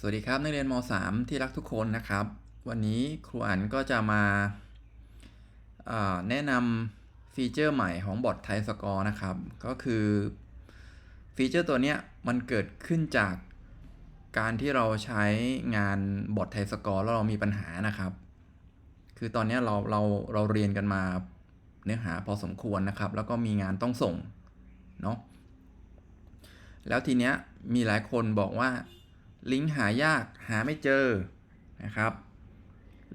สวัสดีครับนักเรียนม .3 ที่รักทุกคนนะครับ วันนี้ครูอันก็จะมาาแนะนำฟีเจอร์ใหม่ของบอทไทสกอร์นะครับ ก็คือฟีเจอร์ตัวนี้มันเกิดขึ้นจากการที่เราใช้งานบอทไทสกอร์แล้วเรามีปัญหานะครับ คือตอนนี้เราเราเราเรียนกันมาเนื้อหาพอสมควรนะครับ แล้วก็มีงานต้องส่งเนาะแล้วทีเนี้ยมีหลายคนบอกว่า ลิงก์หายากหาไม่เจอนะครับ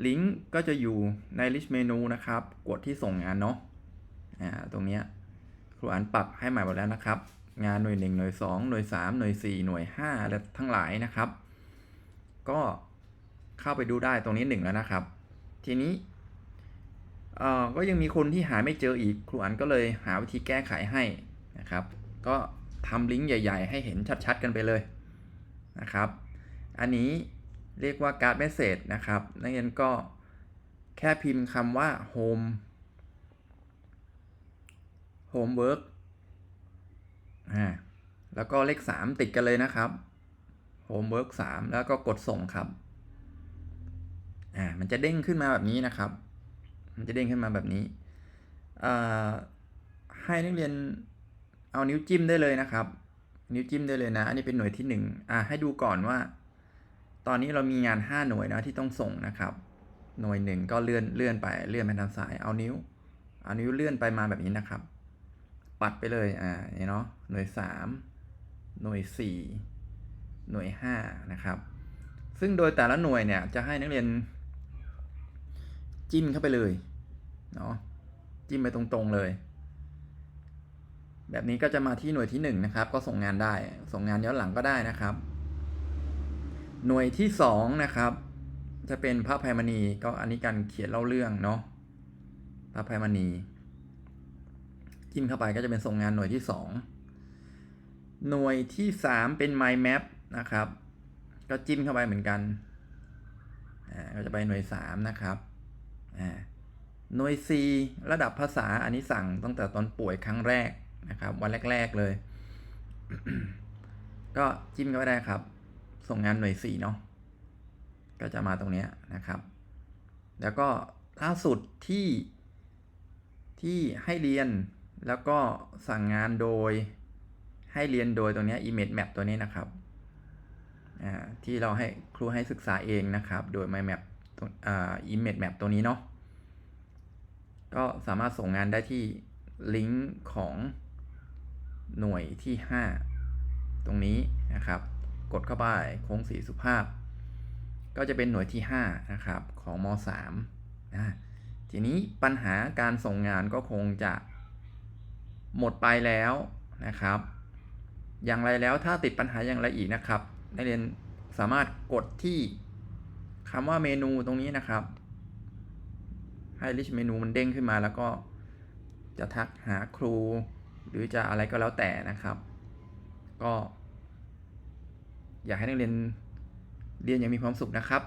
ลิงก์ก็จะอยู่ใน list menu นะครับ กดที่ส่งงานเนาะอ่าตรงเนี้ยครูอันปรับให้ใหม่หมดแล้วนะครับ งานหน่วย 1 หน่วย 2 หน่วย 3 หน่วย 4 หน่วย 5 และทั้งหลายนะครับ ก็เข้าไปดูได้ตรงนี้ 1 แล้วนะครับ ทีนี้เอ่อก็ยังมีคนที่หาไม่เจออีกครูอันก็เลยหาวิธีแก้ไขให้นะครับ ก็ทำลิงก์ใหญ่ ๆ ให้เห็นชัดๆ กันไปเลย นะครับ อันนี้เรียกว่าการ์ดเมสเซจนะครับ นักเรียนก็แค่พิมพ์คำว่า home homework อ่าแล้วก็เลข 3 ติดกันเลยนะครับ homework 3 แล้วก็กดส่งครับ อ่า มันจะเด้งขึ้นมาแบบนี้นะครับ มันจะเด้งขึ้นมาแบบนี้ อ่า ให้นักเรียนเอานิ้วจิ้มได้เลยนะครับ นิ้วจิ้มได้เลยนะ อันนี้เป็นหน่วยที่1อ่าให้ดูก่อนว่า ตอนนี้เรามีงาน 5 หน่วยนะที่ต้องส่งนะครับ หน่วย 1 ก็เลื่อนเลื่อนไปเลื่อนไปทางซ้ายเอานิ้ว เอานิ้วเลื่อนไปมาแบบนี้นะครับ ปัดไปเลยอ่านี่เนาะหน่วย 3 หน่วย 4 หน่วย 5 นะครับ ซึ่งโดยแต่ละหน่วยเนี่ยจะให้นักเรียน จิ้มเข้าไปเลยเนาะจิ้มไปตรงๆเลย แบบนี้ก็จะมาที่หน่วยที่1นะครับ ก็ส่งงานได้ ส่งงานย้อนหลังก็ได้นะครับ หน่วยที่2นะครับ จะเป็นพระภัยมณี ก็อันนี้การเขียนเล่าเรื่องเนาะ พระภัยมณี จิ้มเข้าไปก็จะเป็นส่งงานหน่วยที่ 2 หน่วยที่ 3 เป็น mind map นะครับ ก็จิ้มเข้าไปเหมือนกัน อ่า ก็จะไปหน่วย3นะครับ อ่า หน่วย4ระดับภาษา อันนี้สั่งตั้งแต่ตอนป่วยครั้งแรก นะครับ วันแรก ๆเลย ก็จิ้มเข้าได้ครับ ส่งงานหน่วย4เนาะก็จะมาตรงนี้นะครับ แล้วก็ล่าสุดที่ที่ให้เรียนแล้วก็สั่งงานโดยให้เรียนโดยตรงนี้ image map ตัวนี้นะครับอ่าที่เราให้ครูให้ศึกษาเองนะครับ โดย my map ตัวอ่า image map ตัวนี้เนาะก็สามารถส่งงานได้ที่ลิงก์ของ หน่วยที่ 5 ตรงนี้นะครับ กดเข้าไปโค้งสีสุภาพ ก็จะเป็นหน่วยที่ 5 นะครับ ของม 3 นะทีนี้ปัญหาการส่งงานก็คงจะหมดไปแล้วนะครับ อย่างไรแล้วถ้าติดปัญหาอย่างไรอีกนะครับนักเรียนสามารถกดที่คำว่าเมนูตรงนี้นะครับ ให้ list เมนูมันเด้งขึ้นมาแล้วก็จะทักหาครู หรือจะอะไรก็แล้วแต่นะครับ ก็ อยากให้นักเรียนเรียนอย่างมีความสุขนะครับ